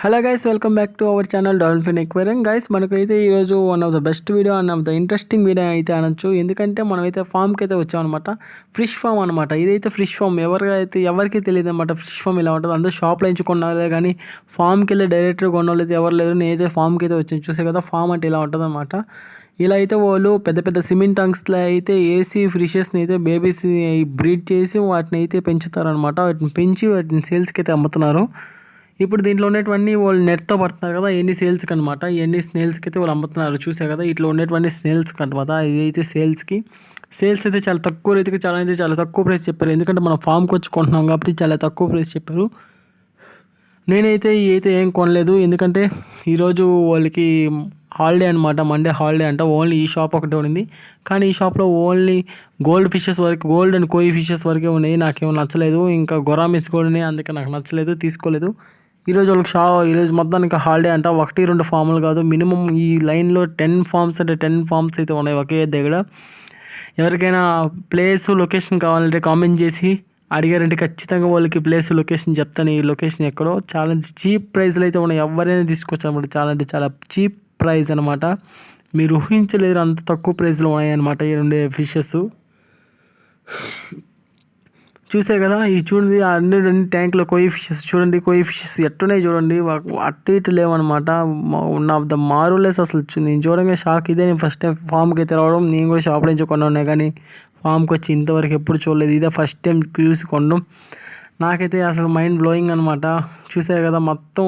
Hello guys welcome back to our channel dolphin aquarium guys మనకైతే ఈరోజు one of the best video and of the interesting video అయితే అనొచ్చు. ఎందుకంటే మనమైతే ఫామ్కి అయితే వచ్చామన్నమాట ఫిష్ ఫామ్ అనమాట ఇదైతే ఫిష్ ఫామ్ ఎవరికైతే ఎవరికి తెలియదు అనమాట ఫిష్ ఫామ్ ఇలా ఉంటుంది. అందరూ షాప్లో ఎంచుకున్నారే కానీ ఫామ్కి వెళ్ళి డైరెక్ట్గా కొన్నోళ్ళు అయితే ఎవరు లేరు. నేనైతే ఫామ్కి అయితే వచ్చాను. చూసే కదా ఫామ్ అంటే ఇలా ఉంటుంది అనమాట ఇలా అయితే వాళ్ళు పెద్ద పెద్ద సిమెంట్ టంక్స్లో అయితే ఏసీ ఫిషెస్ని అయితే బేబీస్ బ్రీడ్ చేసి వాటిని అయితే పెంచుతారనమాట వాటిని పెంచి వాటిని సేల్స్కి అయితే అమ్ముతున్నారు. ఇప్పుడు దీంట్లో ఉండేటువంటి వాళ్ళు నెట్తో పడుతున్నారు కదా ఎన్ని సేల్స్కి అనమాట ఎన్ని స్నేల్స్కి అయితే వాళ్ళు అమ్ముతున్నారు చూసే కదా ఇట్లా ఉండేటువంటి స్నేల్స్కి అనమాట ఇదైతే సేల్స్కి. సేల్స్ అయితే చాలా తక్కువ రేటుకి చాలా అయితే చాలా తక్కువ ప్రైస్ చెప్పారు. ఎందుకంటే మనం ఫామ్కి వచ్చి కొంటున్నాం కాబట్టి చాలా తక్కువ ప్రైస్ చెప్పారు. నేనైతే అయితే ఏం కొనలేదు. ఎందుకంటే ఈరోజు వాళ్ళకి హాలిడే అనమాట మండే హాలిడే అంట. ఓన్లీ ఈ షాప్ ఒకటే ఉంది కానీ ఈ షాప్లో ఓన్లీ గోల్డ్ ఫిషెస్ వరకు గోల్డ్ అండ్ కోయి ఫిషెస్ వరకే ఉన్నాయి. నాకేమో నచ్చలేదు. ఇంకా గొరామిస్ కూడా ఉన్నాయి. అందుకే నాకు నచ్చలేదు తీసుకోలేదు. ఈరోజు వాళ్ళకి షా ఈరోజు మొత్తానికి హాలిడే అంట. ఒకటి రెండు ఫామ్లు కాదు. మినిమం ఈ లైన్లో టెన్ ఫామ్స్ అంటే టెన్ ఫామ్స్ అయితే ఉన్నాయి ఒకే దగ్గర. ఎవరికైనా ప్లేస్ లొకేషన్ కావాలంటే కామెంట్ చేసి అడిగారంటే ఖచ్చితంగా వాళ్ళకి ప్లేస్ లొకేషన్ చెప్తాను. ఈ లొకేషన్ ఎక్కడో. చాలా చీప్ ప్రైస్లు అయితే ఉన్నాయి. ఎవరైనా తీసుకోవచ్చు అనమాట చాలా అంటే చాలా చీప్ ప్రైస్ అనమాట మీరు ఊహించలేరు అంత తక్కువ ప్రైస్లో ఉన్నాయన్నమాట ఈ రెండు ఫిషెస్ చూసే కదా ఈ చూడండి అన్ని రెండు ట్యాంక్లో కోయి ఫిషెస్ చూడండి కోయి ఫిషెస్ ఎట్టున్నాయి చూడండి అటు ఇటు లేవన్నమాట. ఉన్న ఆఫ్ ద మారులెస్ అసలు నేను చూడంగా షాక్ ఇదే. నేను ఫస్ట్ టైం ఫామ్కి అయితే రావడం నేను కూడా షాప్ నుంచి కొన్నా కానీ ఫామ్కి వచ్చి ఇంతవరకు ఎప్పుడు చూడలేదు. ఇదే ఫస్ట్ టైం చూసి కొనడం. నాకైతే అసలు మైండ్ బ్లోయింగ్ అనమాట చూసే కదా మొత్తం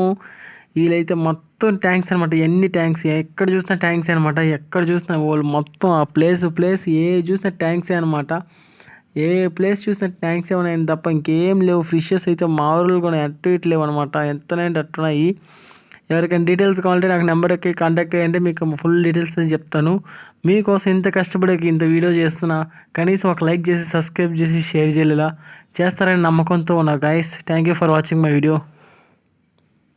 వీళ్ళైతే మొత్తం ట్యాంక్స్ అనమాట ఎన్ని ట్యాంక్స్ ఎక్కడ చూసినా ట్యాంక్స్ అనమాట ఎక్కడ చూసినా వాళ్ళు మొత్తం ఆ ప్లేస్ ప్లేస్ ఏ చూసినా ట్యాంక్సే అనమాట ఏ ప్లేస్ చూసినా ట్యాంక్స్ ఏమైనా తప్ప ఇంకేం లేవు. ఫిషెస్ అయితే మామూలుగా కూడా అటు ఇటు లేవు అనమాట ఎంతనంటే అట్టున్నాయి ఎవరికైనా డీటెయిల్స్ కావాలంటే నాకు నెంబర్కి కాంటాక్ట్ అయ్యంటే మీకు ఫుల్ డీటెయిల్స్ అని చెప్తాను. మీకోసం ఇంత కష్టపడి ఇంత వీడియో చేస్తున్నా. కనీసం ఒక లైక్ చేసి సబ్స్క్రైబ్ చేసి షేర్ చేయలేలా. చేస్తారని నమ్మకంతో ఉన్నా guys thank you for watching my video